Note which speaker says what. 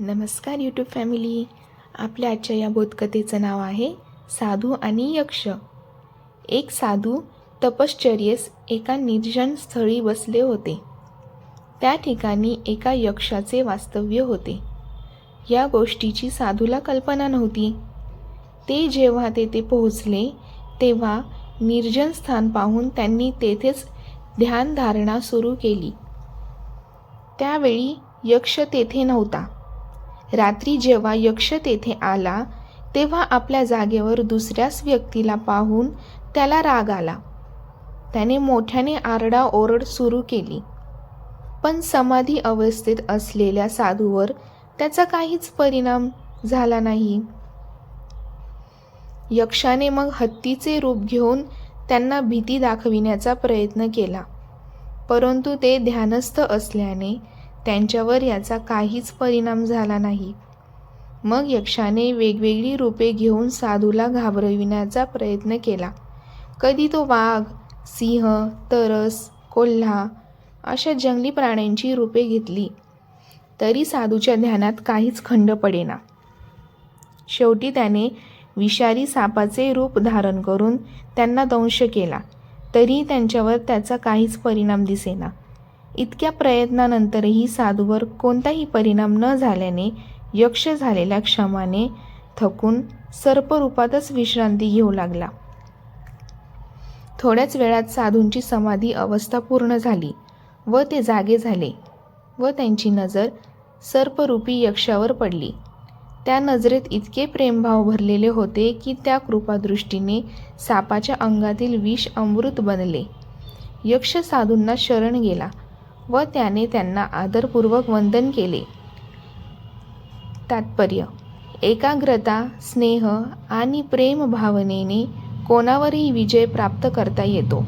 Speaker 1: नमस्कार YouTube family आपल्या आजच्या या बोधकथेचं नाव आहे साधू आणि यक्ष. एक साधू तपश्चर्येस एका निर्जन स्थळी बसले होते. त्या ठिकाणी एका यक्षाचे वास्तव्य होते. या गोष्टीची साधूला कल्पना नव्हती. ते जेव्हा तेथे पोहोचले तेव्हा निर्जन स्थान पाहून त्यांनी तेथेच ध्यानधारणा सुरू केली. त्यावेळी यक्ष तेथे नव्हता. रात्री जेव्हा यक्ष तेथे आला तेव्हा आपल्या जागेवर दुसऱ्याच व्यक्तीला पाहून त्याला राग आला. त्याने मोठ्याने आरडाओरड सुरू केली. पण समाधी अवस्थेत असलेल्या साधूवर त्याचा काहीच परिणाम झाला नाही. यक्षाने मग हत्तीचे रूप घेऊन त्यांना भीती दाखविण्याचा प्रयत्न केला. परंतु ते ध्यानस्थ असल्याने त्यांच्यावर याचा काहीच परिणाम झाला नाही. मग यक्षाने वेगवेगळी रूपे घेऊन साधूला घाबरविण्याचा प्रयत्न केला. कधी तो वाघ सिंह तरस कोल्हा अशा जंगली प्राण्यांची रूपे घेतली तरी साधूच्या ध्यानात काहीच खंड पडेना. शेवटी त्याने विषारी सापाचे रूप धारण करून त्यांना दंश केला तरी त्यांच्यावर त्याचा काहीच परिणाम दिसेना. इतक्या प्रयत्नानंतरही साधूवर कोणताही परिणाम न झाल्याने यक्ष झालेल्या क्षमाने थकून सर्परूपातच विश्रांती घेऊ लागला. थोड्याच वेळात साधूंची समाधी अवस्था पूर्ण झाली व ते जागे झाले व त्यांची नजर सर्परूपी यक्षावर पडली. त्या नजरेत इतके प्रेमभाव भरलेले होते की त्या कृपादृष्टीने सापाच्या अंगातील विष अमृत बनले. यक्ष साधूंना शरण गेला. व त्याने त्यांना आदरपूर्वक वंदन केले. तात्पर्य एकाग्रता स्नेह आणि प्रेम भावनेने कोणावरही विजय प्राप्त करता येतो.